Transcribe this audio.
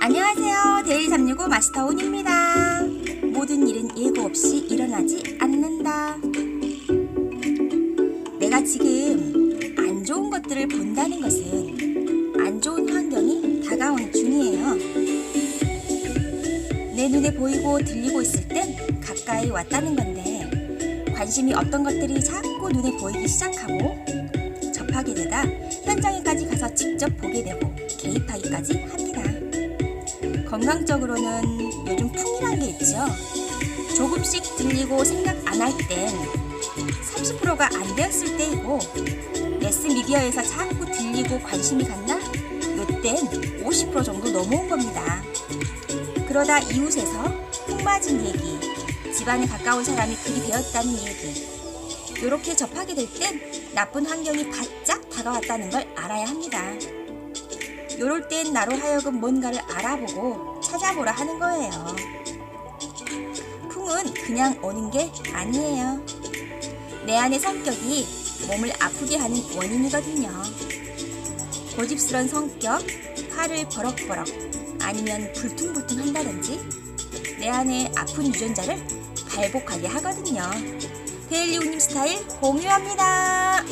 안녕하세요. 데일리 365 마스터 온입니다. 모든 일은 예고 없이 일어나지 않는다. 내가 지금 안 좋은 것들을 본다는 것은 안 좋은 환경이 다가오는 중이에요. 내 눈에 보이고 들리고 있을 땐 가까이 왔다는 건데 관심이 없던 것들이 자꾸 눈에 보이기 시작하고 접하게 되다 현장에까지 가서 직접 보게 되고 개입하기까지 합니다. 건강적으로는 요즘 풍이란 게 있죠. 조금씩 들리고 생각 안 할 땐 30%가 안 되었을 때이고 매스미디어에서 자꾸 들리고 관심이 간다? 요땐 50% 정도 넘어온 겁니다. 그러다 이웃에서 흙 맞은 얘기, 집안에 가까운 사람이 그리 되었다는 얘기, 요렇게 접하게 될 땐 나쁜 환경이 바짝 다가왔다는 걸 알아야 합니다. 요럴 땐 나로 하여금 뭔가를 알아보고 찾아보라 하는 거예요. 풍은 그냥 오는 게 아니에요. 내 안의 성격이 몸을 아프게 하는 원인이거든요. 고집스런 성격, 팔을 버럭버럭, 아니면 불퉁불퉁 한다든지 내 안에 아픈 유전자를 발복하게 하거든요. 데일리 우님 스타일 공유합니다.